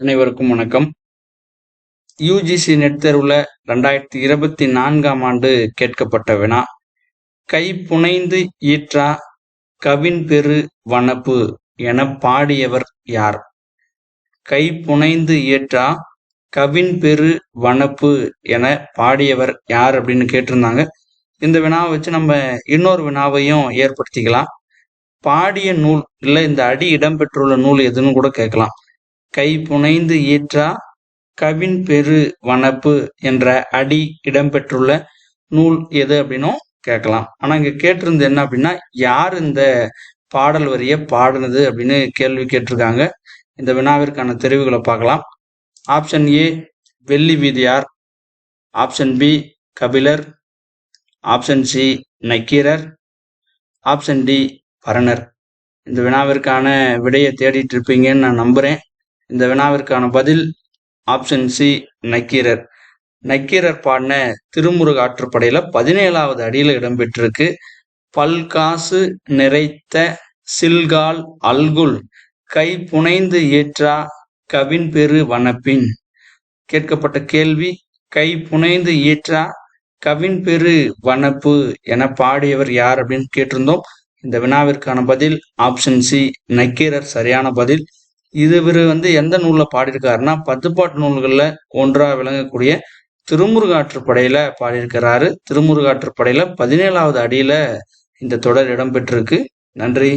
அனைவருக்கும் வணக்கம். UGC net தேர்வில் ரெண்டாயிரத்தி இருபத்தி நான்காம் ஆண்டு கேட்கப்பட்ட வினா. கை புனைந்து ஈற்றா கவின் பெரு வனப்பு என பாடியவர் யார்? கை புனைந்து ஏற்றா கவின் பெரு வனப்பு என பாடியவர் யார் அப்படின்னு கேட்டிருந்தாங்க. இந்த வினாவை வச்சு நம்ம இன்னொரு வினாவையும் ஏற்படுத்திக்கலாம். பாடிய நூல் இல்லை இந்த அடி இடம்பெற்றுள்ள நூல் எதுன்னு கூட கேட்கலாம். கை புனைந்து ஈற்றா கவின் பெரு வனப்பு என்ற அடி இடம்பெற்றுள்ள நூல் எது அப்படின்னும் கேட்கலாம். ஆனா இங்க கேட்டிருந்தது என்ன அப்படின்னா யார் இந்த பாடல் வரிய பாடினது அப்படின்னு கேள்வி கேட்டிருக்காங்க. இந்த வினாவிற்கான தெரிவுகளை பார்க்கலாம். Option A Velli Veethiyar. Option B Kapilar. Option C Nakkeerar. Option D Paranar. இந்த வினாவிற்கான விடையை தேடிட்டு இருப்பீங்கன்னு நான் நம்புறேன். இந்த வினாவிற்கான பதில் ஆப்ஷன் சி நக்கீரர். நக்கீரர் பாடின திருமுருக ஆற்றுப்படையில பதினேழாவது அடியில் இடம்பெற்றிருக்கு. பல்காசு நிறைத்த சில்கால் அல்குல் கை புனைந்து ஏற்றா கவின் பெரு வனப்பின். கேட்கப்பட்ட கேள்வி கை புனைந்து ஏற்றா கவின் பெரு வனப்பு என பாடியவர் யார் அப்படின்னு கேட்டிருந்தோம். இந்த வினாவிற்கான பதில் ஆப்ஷன் சி நக்கீரர். சரியான பதில் இது இவர் வந்து எந்த நூலில் பாடியிருக்காருன்னா பத்துப்பாட்டு நூல்களில் ஒன்றா விளங்கக்கூடிய திருமுருகாற்றுப்படையில பாடியிருக்கிறாரு. திருமுருகாற்றுப்படையில பதினேழாவது அடியில இந்த தொடர் இடம்பெற்றிருக்கு நன்றி.